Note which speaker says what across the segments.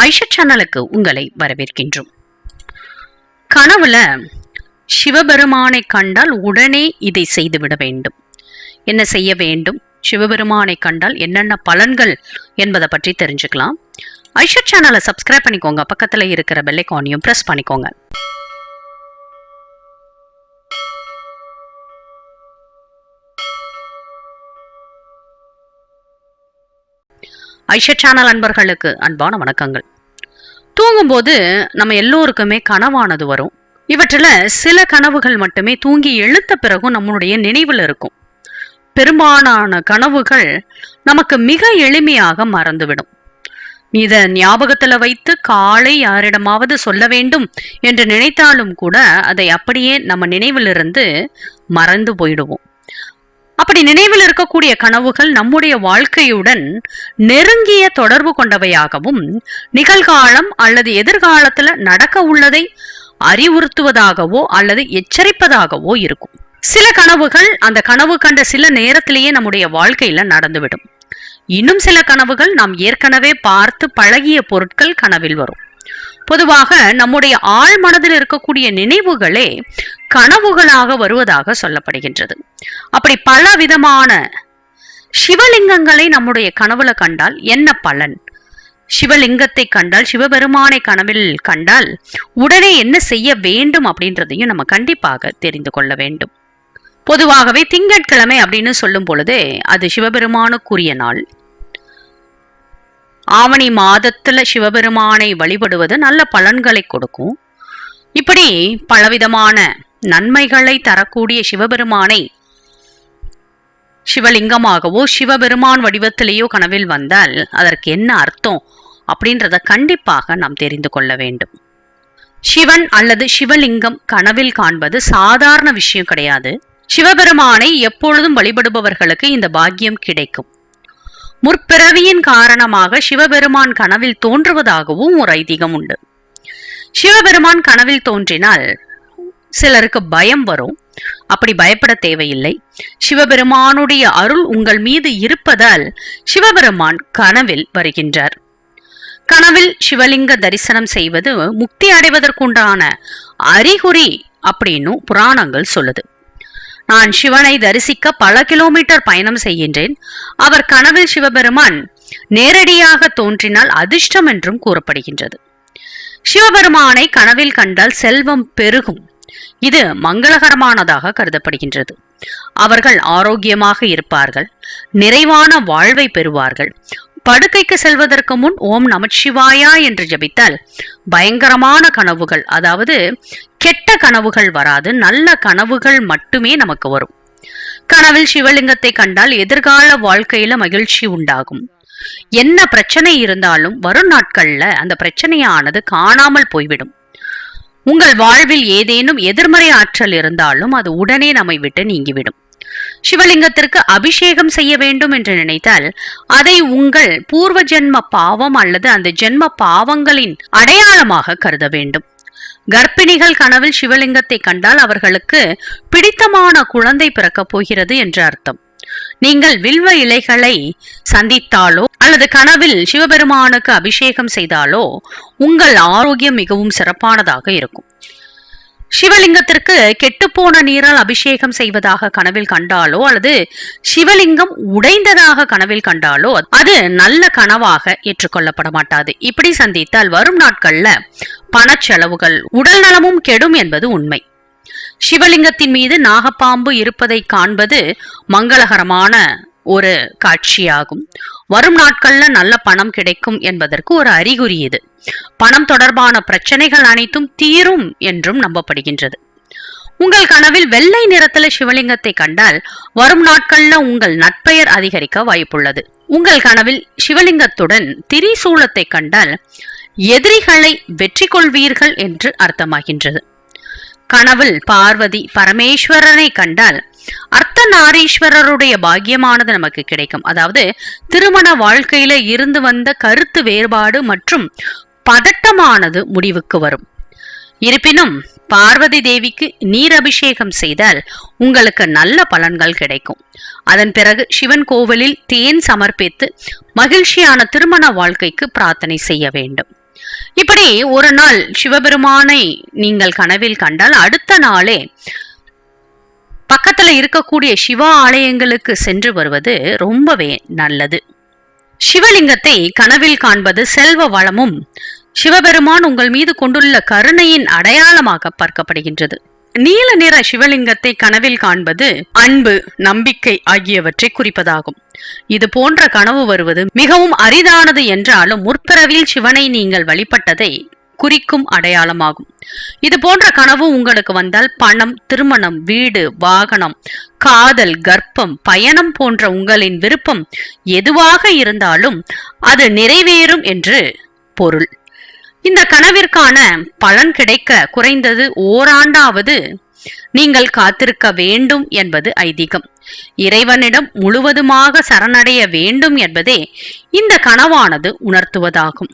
Speaker 1: ஐஷா சேனலுக்கு உங்களை வரவேற்கின்றோம். கனவுல சிவபெருமானை கண்டால் உடனே இதை செய்துவிட வேண்டும். என்ன செய்ய வேண்டும்? சிவபெருமானை கண்டால் என்னென்ன பலன்கள் என்பதை பற்றி தெரிஞ்சுக்கலாம். ஐஷா சேனலை சப்ஸ்கிரைப் பண்ணிக்கோங்க. பக்கத்தில் இருக்கிற பெல்லைக்கானையும் ப்ரெஸ் பண்ணிக்கோங்க. ஐஷா சேனல் அன்பர்களுக்கு அன்பான வணக்கங்கள். தூங்கும்போது நம்ம எல்லோருக்குமே கனவானது வரும். இவற்றில் சில கனவுகள் மட்டுமே தூங்கி எழுந்த பிறகும் நம்மளுடைய நினைவில் இருக்கும். பெரும்பாலான கனவுகள் நமக்கு மிக எளிமையாக மறந்துவிடும். இதை ஞாபகத்தில் வைத்து காலை யாரிடமாவது சொல்ல வேண்டும் என்று நினைத்தாலும் கூட அதை அப்படியே நம்ம நினைவிலிருந்து மறந்து போயிடுவோம். அப்படி நினைவில் இருக்கக்கூடிய கனவுகள் நம்முடைய வாழ்க்கையுடன் நெருங்கிய தொடர்பு கொண்டவையாகவும் நிகழ்காலம் அல்லது எதிர்காலத்துல நடக்க உள்ளதை அறிவுறுத்துவதாகவோ அல்லது எச்சரிப்பதாகவோ இருக்கும். சில கனவுகள் அந்த கனவு கண்ட சில நேரத்திலேயே நம்முடைய வாழ்க்கையில நடந்துவிடும். இன்னும் சில கனவுகள் நாம் ஏற்கனவே பார்த்து பழகிய பொருட்கள் கனவில் வரும். பொதுவாக நம்முடைய ஆழ் மனதில் இருக்கக்கூடிய நினைவுகளே கனவுகளாக வருவதாக சொல்லப்படுகின்றது. அப்படி பல விதமான சிவலிங்கங்களை நம்முடைய கனவுல கண்டால் என்ன பலன்? சிவலிங்கத்தை கண்டால் சிவபெருமானை கனவில் கண்டால் உடனே என்ன செய்ய வேண்டும் அப்படின்றதையும் நம்ம கண்டிப்பாக தெரிந்து கொள்ள வேண்டும். பொதுவாகவே திங்கட்கிழமை அப்படின்னு சொல்லும் பொழுதே அது சிவபெருமானுக்குரிய நாள். ஆவணி மாதத்துல சிவபெருமானை வழிபடுவது நல்ல பலன்களை கொடுக்கும். இப்படி பலவிதமான நன்மைகளை தரக்கூடிய சிவபெருமானை சிவலிங்கமாகவோ சிவபெருமான் வடிவத்திலேயோ கனவில் வந்தால் அதற்கு என்ன அர்த்தம் அப்படின்றத கண்டிப்பாக நாம் தெரிந்து கொள்ள வேண்டும். சிவன் அல்லது சிவலிங்கம் கனவில் காண்பது சாதாரண விஷயம் கிடையாது. சிவபெருமானை எப்பொழுதும் வழிபடுபவர்களுக்கு இந்த பாக்கியம் கிடைக்கும். முற்பிறவியின் காரணமாக சிவபெருமான் கனவில் தோன்றுவதாகவும் ஒரு ஐதீகம் உண்டு. சிவபெருமான் கனவில் தோன்றினால் சிலருக்கு பயம் வரும். அப்படி பயப்பட தேவையில்லை. சிவபெருமானுடைய அருள் உங்கள் மீது இருப்பதால் சிவபெருமான் கனவில் வருகின்றார். கனவில் சிவலிங்க தரிசனம் செய்வது முக்தி அடைவதற்குண்டான அறிகுறி அப்படின்னு புராணங்கள் சொல்லுது. நான் சிவனை தரிசிக்க பல கிலோமீட்டர் பயணம் செய்கின்றேன். அவர் கனவில் சிவபெருமான் நேரடியாக தோன்றினால் அதிர்ஷ்டம் என்றும் கூறப்படுகின்றது. சிவபெருமானை கனவில் கண்டால் செல்வம் பெருகும். இது மங்களகரமானதாக கருதப்படுகின்றது. அவர்கள் ஆரோக்கியமாக இருப்பார்கள். நிறைவான வாழ்வை பெறுவார்கள். படுக்கைக்கு செல்வதற்கு முன் ஓம் நமச்சிவாயா என்று ஜபித்தால் பயங்கரமான கனவுகள் அதாவது கெட்ட கனவுகள் வராது நல்ல கனவுகள் மட்டுமே நமக்கு வரும். கனவில் சிவலிங்கத்தை கண்டால் எதிர்கால வாழ்க்கையில மகிழ்ச்சி உண்டாகும். என்ன பிரச்சனை இருந்தாலும் வரும் நாட்கள்ல அந்த பிரச்சனையானது காணாமல் போய்விடும். உங்கள் வாழ்வில் ஏதேனும் எதிர்மறை ஆற்றல் இருந்தாலும் அது உடனே நம்மை விட்டு நீங்கிவிடும். சிவலிங்கத்திற்கு அபிஷேகம் செய்ய வேண்டும் என்று நினைத்தால் அதை உங்கள் பூர்வ ஜென்ம பாவம் அல்லது அந்த ஜென்ம பாவங்களின் அடையாளமாக கருத வேண்டும். கர்ப்பிணிகள் கனவில் சிவலிங்கத்தை கண்டால் அவர்களுக்கு பிடித்தமான குழந்தை பிறக்கப் போகிறது என்று அர்த்தம். நீங்கள் வில்வ இலைகளை சந்தித்தாலோ அல்லது கனவில் சிவபெருமானுக்கு அபிஷேகம் செய்தாலோ உங்கள் ஆரோக்கியம் மிகவும் சிறப்பானதாக இருக்கும். சிவலிங்கத்திற்கு கெட்டுப்போன நீரால் அபிஷேகம் செய்வதாக கனவில் கண்டாலோ அல்லது சிவலிங்கம் உடைந்ததாக கனவில் கண்டாலோ அது நல்ல கனவாக ஏற்றுக்கொள்ளப்பட மாட்டாது. இப்படி சந்தித்தால் வரும் நாட்கள்ல பணச்செலவுகள் உடல் நலமும் கெடும் என்பது உண்மை. சிவலிங்கத்தின் மீது நாகப்பாம்பு இருப்பதை காண்பது மங்களகரமான ஒரு காட்சியாகும். வரும் நாட்கள்ல நல்ல பணம் கிடைக்கும் என்பதற்கு ஒரு அறிகுறி இது. பணம் தொடர்பான பிரச்சனைகள் அனைத்தும் தீரும் என்றும் நம்பப்படுகின்றது. உங்கள் கனவில் வெள்ளை நிறத்துல சிவலிங்கத்தை கண்டால் வரும் நாட்கள்ல உங்கள் நட்பெயர் அதிகரிக்க வாய்ப்புள்ளது. உங்கள் கனவில் சிவலிங்கத்துடன் திரிசூலத்தை கண்டால் எதிரிகளை வெற்றி கொள்வீர்கள் என்று அர்த்தமாகின்றது. கனவில் பார்வதி பரமேஸ்வரனை கண்டால் அர்த்த நாரீஸ்வரருடைய பாக்கியமானது நமக்கு கிடைக்கும். அதாவது திருமண வாழ்க்கையில இருந்து வந்த கருத்து வேறுபாடு மற்றும் பதட்டமானது முடிவுக்கு வரும். இருப்பினும் பார்வதி தேவிக்கு நீர் அபிஷேகம் செய்தால் உங்களுக்கு நல்ல பலன்கள் கிடைக்கும். அதன் பிறகு சிவன் கோவிலில் தேன் சமர்ப்பித்து மகிழ்ச்சியான திருமண வாழ்க்கைக்கு பிரார்த்தனை செய்ய வேண்டும். இப்படி ஒரு நாள் சிவபெருமானை நீங்கள் கனவில் கண்டால் அடுத்த நாளே பக்கத்துல இருக்கக்கூடிய சிவ ஆலயங்களுக்கு சென்று வருவது ரொம்பவே நல்லது. சிவலிங்கத்தை கனவில் காண்பது செல்வ வளமும் சிவபெருமான் உங்கள் மீது கொண்டுள்ள கருணையின் அடையாளமாக பார்க்கப்படுகின்றது. நீல நிற சிவலிங்கத்தை கனவில் காண்பது அன்பு நம்பிக்கை ஆகியவற்றை குறிப்பதாகும். இது போன்ற கனவு வருவது மிகவும் அரிதானது என்றாலும் முற்பிறவில் சிவனை நீங்கள் வழிபட்டதை குறிக்கும் அடையாளமாகும். இது போன்ற கனவு உங்களுக்கு வந்தால் பணம் திருமணம் வீடு வாகனம் காதல் கர்ப்பம் பயணம் போன்ற உங்களின் விருப்பம் எதுவாக இருந்தாலும் அது நிறைவேறும் என்று பொருள். இந்த கனவிற்கான பலன் கிடைக்க குறைந்தது ஓராண்டாவது நீங்கள் காத்திருக்க வேண்டும் என்பது ஐதீகம். இறைவனிடம் முழுவதுமாக சரணடைய வேண்டும் என்பதே இந்த கனவானது உணர்த்துவதாகும்.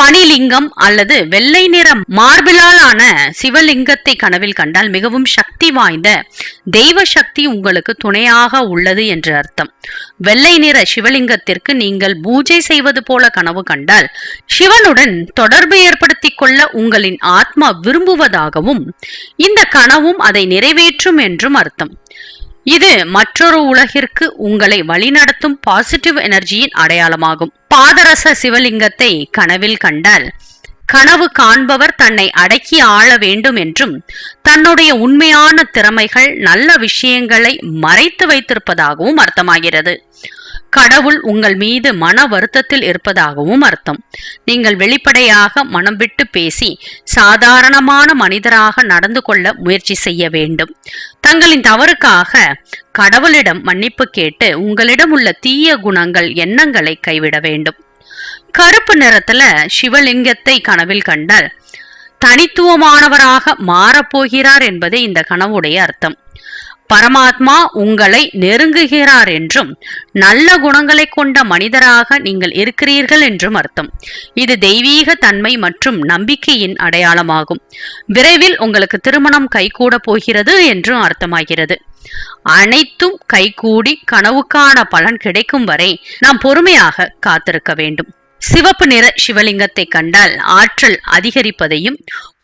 Speaker 1: பனிலிங்கம் அல்லது வெள்ளை நிற மார்பிளாலான சிவலிங்கத்தை கனவில் கண்டால் மிகவும் சக்தி வாய்ந்த தெய்வ சக்தி உங்களுக்கு துணையாக உள்ளது என்று அர்த்தம். வெள்ளை நிற சிவலிங்கத்திற்கு நீங்கள் பூஜை செய்வது போல கனவு கண்டால் சிவனுடன் தொடர்பு ஏற்படுத்திக் கொள்ள உங்களின் ஆத்மா விரும்புவதாகவும் இந்த கனவும் அதை நிறைவேற்றும் என்றும் அர்த்தம். இது மற்றொரு உலகிற்கு உங்களை வழிநடத்தும் பாசிட்டிவ் எனர்ஜியின் அடையாளமாகும். பாதரச சிவலிங்கத்தை கனவில் கண்டால் கனவு காண்பவர் தன்னை அடக்கி ஆள வேண்டும் என்றும் தன்னுடைய உண்மையான திறமைகள் நல்ல விஷயங்களை மறைத்து வைத்திருப்பதாகவும் அர்த்தமாகிறது. கடவுள் உங்கள் மீது மன வருத்தத்தில் இருப்பதாகவும் அர்த்தம். நீங்கள் வெளிப்படையாக மனம் விட்டு பேசி சாதாரணமான மனிதராக நடந்து கொள்ள முயற்சி செய்ய வேண்டும். தங்களின் தவறுக்காக கடவுளிடம் மன்னிப்பு கேட்டு உங்களிடம் உள்ள தீய குணங்கள் எண்ணங்களை கைவிட வேண்டும். கருப்பு நிறத்துல சிவலிங்கத்தை கனவில் கண்டால் தனித்துவமானவராக மாறப்போகிறார் என்பதே இந்த கனவுடைய அர்த்தம். பரமாத்மா உங்களை நெருங்குகிறார் என்றும் நல்ல குணங்களை கொண்ட மனிதராக நீங்கள் இருக்கிறீர்கள் என்றும் அர்த்தம். இது தெய்வீக தன்மை மற்றும் நம்பிக்கையின் அடையாளமாகும். விரைவில் உங்களுக்கு திருமணம் கைகூட போகிறது என்றும் அர்த்தமாகிறது. அனைத்தும் கைகூடி கனவுக்கான பலன் கிடைக்கும் வரை நாம் பொறுமையாக காத்திருக்க வேண்டும். சிவப்பு நிற சிவலிங்கத்தை கண்டால் ஆற்றல் அதிகரிப்பதையும்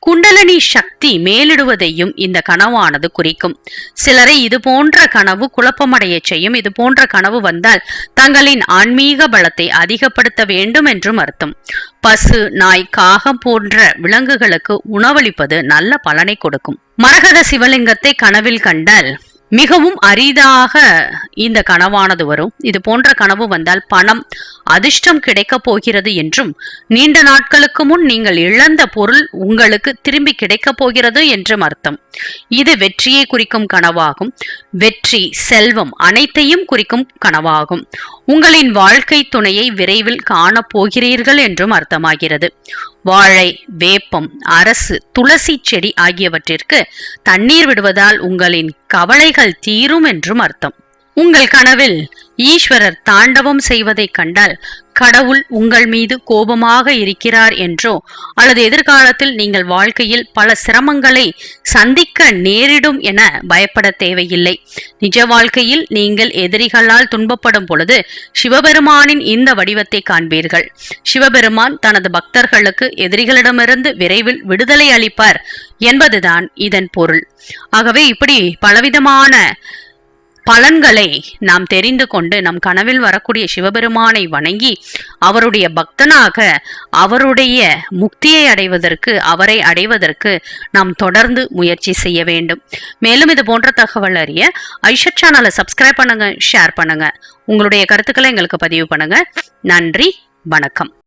Speaker 1: குண்டலனி சக்தி மேலிடுவதையும் இந்த கனவானது குறிக்கும். சிலரை இது போன்ற கனவு குழப்பமடைய செய்யும். இது போன்ற கனவு வந்தால் தங்களின் ஆன்மீக பலத்தை அதிகப்படுத்த வேண்டும் என்றும் அர்த்தம். பசு நாய் காகம் போன்ற விலங்குகளுக்கு உணவளிப்பது நல்ல பலனை கொடுக்கும். மரகத சிவலிங்கத்தை கனவில் கண்டால் மிகவும் அரிதாக இந்த கனவானது வரும். இது போன்ற கனவு வந்தால் பணம் அதிர்ஷ்டம் கிடைக்கப் போகிறது என்றும் நீண்ட நாட்களுக்கு முன் நீங்கள் இழந்த பொருள் உங்களுக்கு திரும்பி கிடைக்கப் போகிறது என்றும் அர்த்தம். இது வெற்றியை குறிக்கும் கனவாகும். வெற்றி செல்வம் அனைத்தையும் குறிக்கும் கனவாகும். உங்களின் வாழ்க்கை துணையை விரைவில் காணப் போகிறீர்கள் என்றும் அர்த்தமாகிறது. வாழை வேப்பம் அரசு துளசி செடி ஆகியவற்றிற்கு தண்ணீர் விடுவதால் உங்களின் கவலைகள் தீரும் என்றும் அர்த்தம். உங்கள் கனவில் ஈஸ்வரர் தாண்டவம் செய்வதைக் கண்டால் கடவுள் உங்கள் மீது கோபமாக இருக்கிறார் என்றோ அல்லது எதிர்காலத்தில் நீங்கள் வாழ்க்கையில் பல சிரமங்களை சந்திக்க நேரிடும் என பயப்பட தேவையில்லை. நிஜ வாழ்க்கையில் நீங்கள் எதிரிகளால் துன்பப்படும் பொழுது சிவபெருமானின் இந்த வடிவத்தை காண்பீர்கள். சிவபெருமான் தனது பக்தர்களுக்கு எதிரிகளிடமிருந்து விரைவில் விடுதலை அளிப்பார் என்பதுதான் இதன் பொருள். ஆகவே இப்படி பலவிதமான பலன்களை நாம் தெரிந்து கொண்டு நம் கனவில் வரக்கூடிய சிவபெருமானை வணங்கி அவருடைய பக்தனாக அவருடைய முக்தியை அடைவதற்கு அவரை அடைவதற்கு நாம் தொடர்ந்து முயற்சி செய்ய வேண்டும். மேலும் இது போன்ற தகவல் அறிய ஐஷத் சேனலை சப்ஸ்கிரைப் பண்ணுங்க ஷேர் பண்ணுங்க. உங்களுடைய கருத்துக்களை எங்களுக்கு பதிவு பண்ணுங்க. நன்றி வணக்கம்.